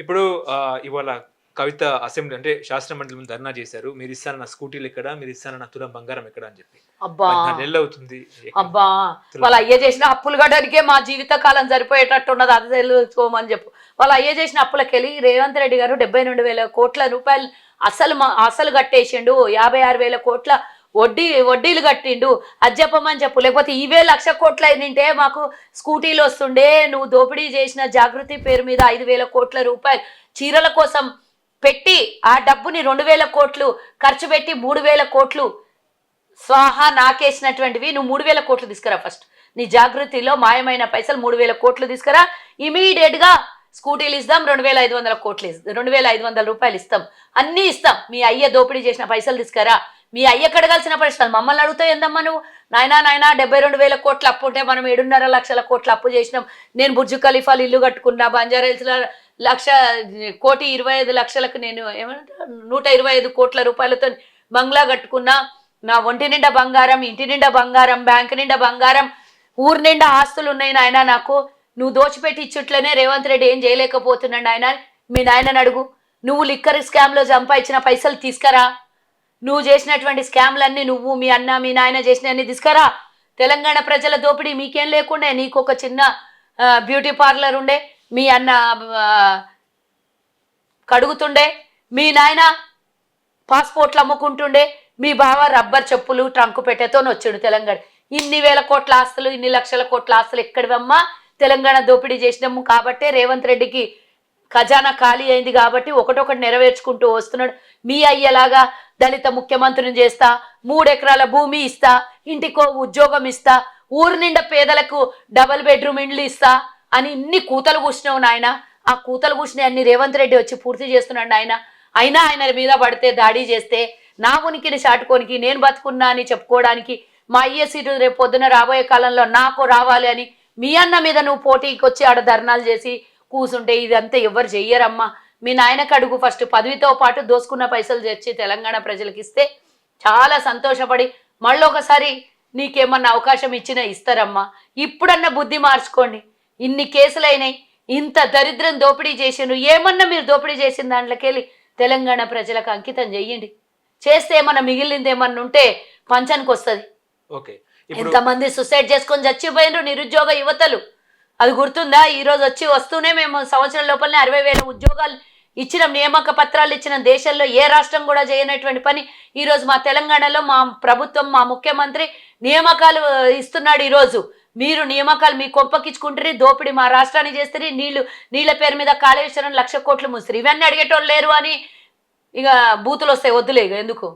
ఇప్పుడు ఇవాళ కవిత అసెంబ్లీ అంటే శాసన మండలి ధర్నా చేశారు. మీరు ఇస్తాను నా స్కూటీలు ఎక్కడ? మీరు ఇస్తాను నా తులం బంగారం ఎక్కడ అని చెప్పి. అబ్బా! నెలలు అవుతుంది. అబ్బా! వాళ్ళ అయ్య చేసిన అప్పులు కట్టడానికే మా జీవితకాలం సరిపోయేటట్టు ఉన్నది. అది తెలుసుకోమని చెప్పు. వాళ్ళ అయ్య చేసిన అప్పులకెళ్ళి రేవంత్ రెడ్డి గారు డెబ్బై రెండు వేల కోట్ల రూపాయలు అసలు అసలు కట్టేసిండు. యాభై ఆరు వేల కోట్ల వడ్డీ వడ్డీలు కట్టిండు అది చెప్పమని చెప్పు. లేకపోతే ఇవే లక్ష కోట్లు నింటే మాకు స్కూటీలు వస్తుండే నువ్వు దోపిడీ చేసిన జాగృతి పేరు మీద ఐదు వేల కోట్ల రూపాయలు చీరల కోసం పెట్టి ఆ డబ్బుని రెండు వేల కోట్లు ఖర్చు పెట్టి మూడు వేల కోట్లు స్వాహా నాకేసినటువంటివి నువ్వు మూడు వేల కోట్లు తీసుకురా ఫస్ట్ నీ జాగృతిలో మాయమైన పైసలు మూడు వేల కోట్లు తీసుకురా. ఇమీడియట్గా స్కూటీలు ఇస్తాం రెండు వేల ఐదు వందల కోట్లు ఇస్తాం రెండు వేల ఐదు వందల రూపాయలు ఇస్తాం. అన్నీ ఇస్తాం. మీ అయ్య దోపిడీ చేసిన పైసలు తీసుకురా. మీ అయ్య కడగాల్సిన పరిస్థితులు మమ్మల్ని అడుగుతావు ఏందమ్మా నువ్వు? నాయనా నాయనా డెబ్బై రెండు వేల కోట్లు అప్పు ఉంటే మనం ఏడున్నర లక్షల కోట్లు అప్పు చేసినాం. నేను బుర్జు ఖలీఫాలు ఇల్లు కట్టుకున్నా బంజారా లక్ష కోటి ఇరవై ఐదు లక్షలకు నేను ఏమంటా నూట ఇరవై ఐదు కోట్ల రూపాయలతో బంగ్లా కట్టుకున్నా. నా ఒంటి నిండా బంగారం ఇంటి నిండా బంగారం బ్యాంక్ నిండా బంగారం ఊరు నిండా ఆస్తులు ఉన్నాయి నాయన నాకు. నువ్వు దోచిపెట్టి ఇచ్చుట్లనే రేవంత్ రెడ్డి ఏం చేయలేకపోతున్నాడు ఆయన మీ నాయనని అడుగు. నువ్వు లిక్కర్ స్కామ్లో సంపాదించిన పైసలు తీసుకురా. నువ్వు చేసినటువంటి స్కామ్లన్నీ నువ్వు మీ అన్న మీ నాయన చేసినవన్నీ తీసుకురా. తెలంగాణ ప్రజల దోపిడీ మీకేం లేకుండే నీకు ఒక చిన్న బ్యూటీ పార్లర్ ఉండే మీ అన్న కడుగుతుండే మీ నాయన పాస్పోర్ట్లు అమ్ముకుంటుండే మీ బావ రబ్బర్ చెప్పులు ట్రంకు పెట్టెతో వచ్చాడు తెలంగాణ. ఇన్ని వేల కోట్ల ఆస్తులు ఇన్ని లక్షల కోట్ల ఆస్తులు ఎక్కడివమ్మా? తెలంగాణ దోపిడీ చేసినాము కాబట్టే రేవంత్ రెడ్డికి ఖజానా ఖాళీ అయింది కాబట్టి ఒకటొకటి నెరవేర్చుకుంటూ వస్తున్నాడు. మీ అయ్యేలాగా దళిత ముఖ్యమంత్రిని చేస్తా మూడెకరాల భూమి ఇస్తా ఇంటికో ఉద్యోగం ఇస్తా ఊరు నిండా పేదలకు డబల్ బెడ్రూమ్ ఇండ్లు ఇస్తా అని ఇన్ని కూతలు కూర్చున్నావు నాయన. ఆ కూతలు కూర్చుని అన్ని రేవంత్ రెడ్డి వచ్చి పూర్తి చేస్తున్నాడు ఆయన అయినా ఆయన మీద పడితే దాడి చేస్తే నా ఉనికిని చాటుకోనికి నేను బతుకున్నా అని చెప్పుకోవడానికి మా అయ్య సీటు రేపు పొద్దున రాబోయే కాలంలో నాకు రావాలి అని మీ అన్న మీద నువ్వు పోటీకి వచ్చి ఆడ ధర్నాలు చేసి కూసుంటే ఇదంతా ఎవరు చెయ్యరమ్మా? మీ నాయనకు అడుగు. ఫస్ట్ పదవితో పాటు దోసుకున్న పైసలు తెచ్చి తెలంగాణ ప్రజలకు ఇస్తే చాలా సంతోషపడి మళ్ళీ ఒకసారి నీకేమన్నా అవకాశం ఇచ్చినా ఇస్తారమ్మా. ఇప్పుడన్నా బుద్ధి మార్చుకోండి. ఇన్ని కేసులు అయినాయి ఇంత దరిద్రం దోపిడీ చేసిండ్రు. ఏమన్నా మీరు దోపిడీ చేసిన దాంట్లోకెళ్ళి తెలంగాణ ప్రజలకు అంకితం చెయ్యండి. చేస్తే ఏమన్నా మిగిలింది ఏమన్నా ఉంటే పంచానికి వస్తుంది ఎంతమంది సుసైడ్ చేసుకొని చచ్చిపోయినరు నిరుద్యోగ యువతలు? అది గుర్తుందా? ఈ రోజు వచ్చి వస్తూనే మేము సంవత్సరం లోపలనే అరవై వేల ఉద్యోగాలు ఇచ్చిన. నియామక పత్రాలు ఇచ్చిన దేశంలో ఏ రాష్ట్రం కూడా చేయనటువంటి పని ఈరోజు మా తెలంగాణలో మా ప్రభుత్వం మా ముఖ్యమంత్రి నియామకాలు ఇస్తున్నాడు ఈరోజు మీరు నియామకాలు మీ కొంపకిచ్చుకుంటారు దోపిడీ మా రాష్ట్రాన్ని చేస్తారు నీళ్ళు నీళ్ళ పేరు మీద కాళేశ్వరం లక్ష కోట్లు మూస్తారు ఇవన్నీ అడిగేటోళ్ళు లేరు అని ఇక బూతులు వస్తాయి. వద్దులే ఎందుకు?